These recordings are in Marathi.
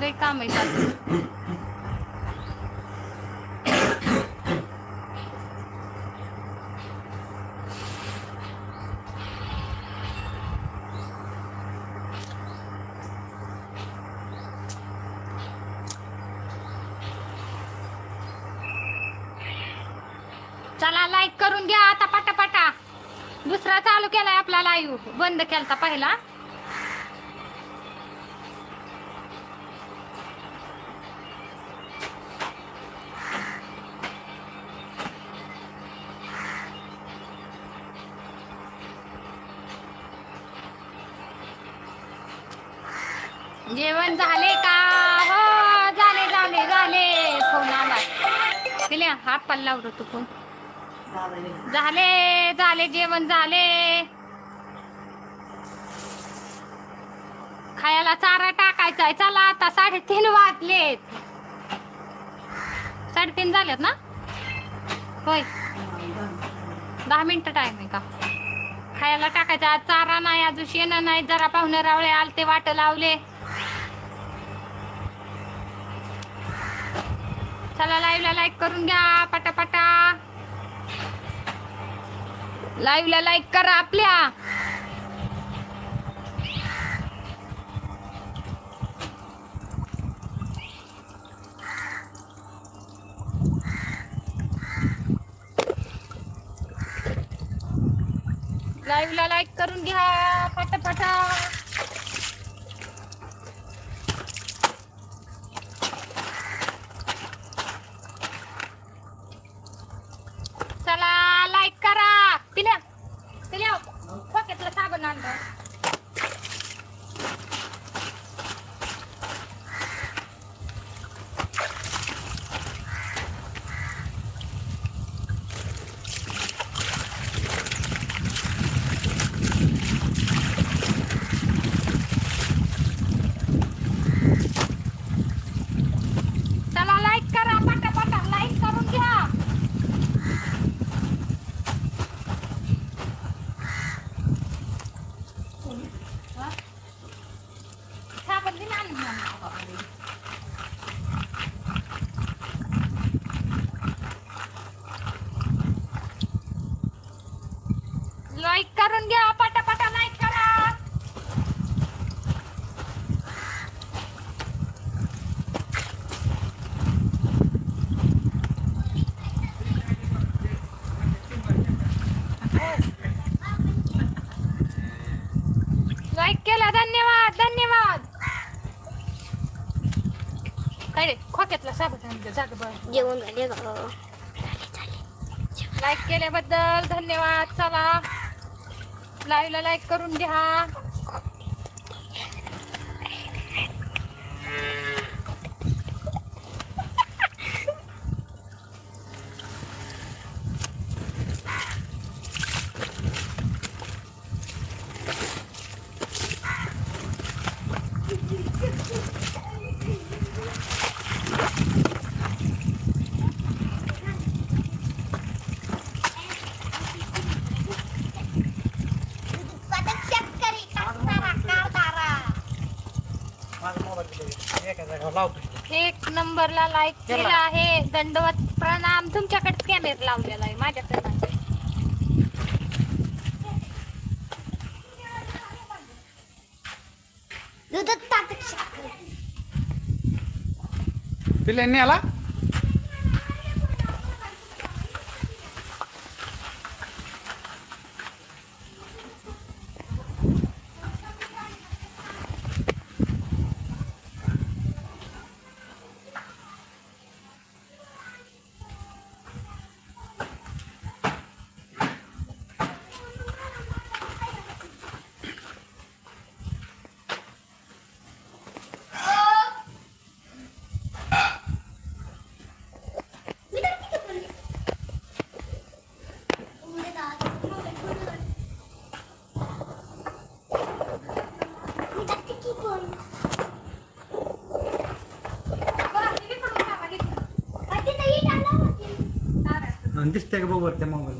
लय काम आहे चला लाईक करून घ्या आता पटापटा. दुसरा चालू केलाय आपला लाईव्ह बंद केलता पहिला. पाल लावतो तू. झाले झाले जेवण झाले. खायला चारा टाकायचा आहे. चला आता साडेतीन वाजलेत. साडेतीन झालेत ना? होय. दहा मिनिटं टाइम आहे का? खायला टाकायचा. आज चारा नाही अजून शेण नाही. जरा पाहुणे रावळे आलते वाट लावले. चला लाईव्हला लाईक करून घ्या पटापटा. लाईव्हला लाईक करा आपल्या. लाईव्हला लाईक करून घ्या पटापटा चला लाईक करा पिल्या पिल्या खोक्यातलं साबण आणलं चला लाईक करा पटापटा लाईक करून घ्या साबण दिन आणून आणलं. लाईक करून घ्या पटापटा लाईक करा लाईक केला धन्यवाद धन्यवाद काय रे खोक्यातला साबण जाग बघ जेवण झाले का लाईक केल्याबद्दल धन्यवाद चला लाईव्हला लाईक करून घ्या एक नंबरला लाईक केला आहे. दंडवत प्रणाम. तुमच्याकडेच कॅमेरा लावलेला आहे माझ्याकडे नाही. दुधात पिल्यांनी आला? दिसतंय का बघ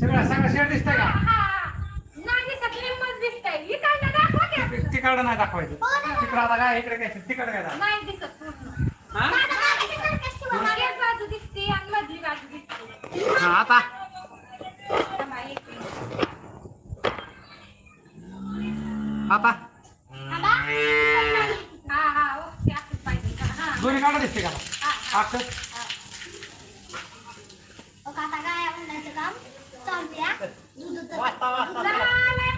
सगळं सगळं शेड दिसतंय का? तिकडं नाही दाखवायचं. तिकडं आता काय इकडे काय तिकडं काय दाखव हा? हा. आता. आता. दोन्ही काढा दिसते का? अक्षर Wah, salah.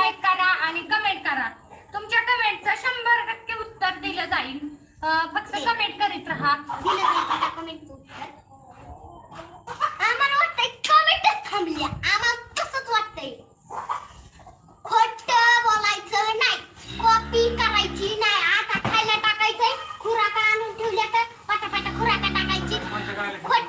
लाईक करा आणि कमेंट करा. तुमच्या कमेंटचं शंभर टक्के उत्तर दिलं जाईल. फक्त कमेंट करीत राहा. आम्हाला वाटतंय खोट नाही. कॉपी नाही. आता खायला टाकायचंय. आणून ठेवल्या तर खुराका टाकायची. खोट.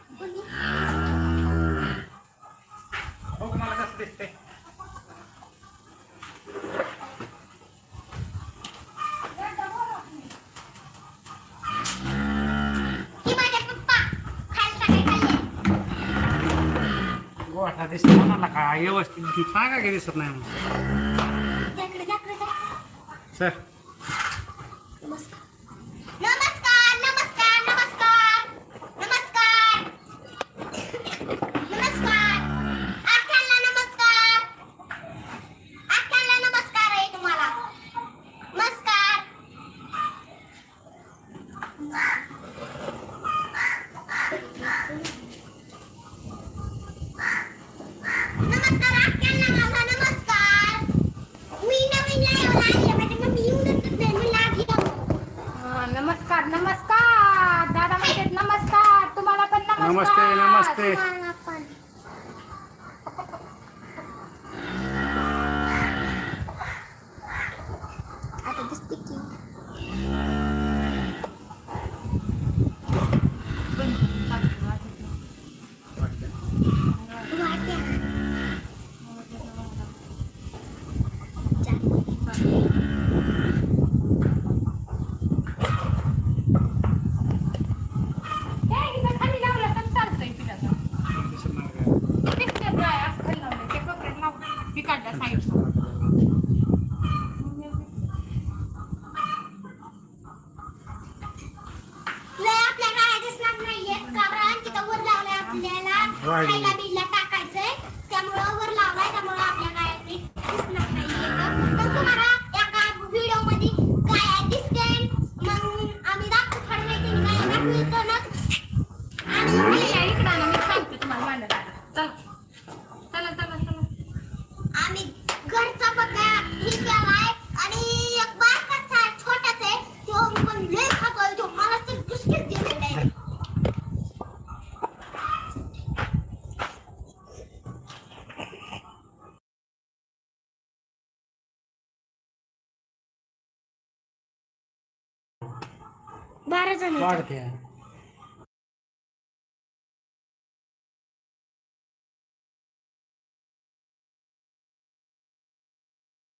काय व्यवस्थित. सांगा की सर नाही म्हणून. सर. 八十天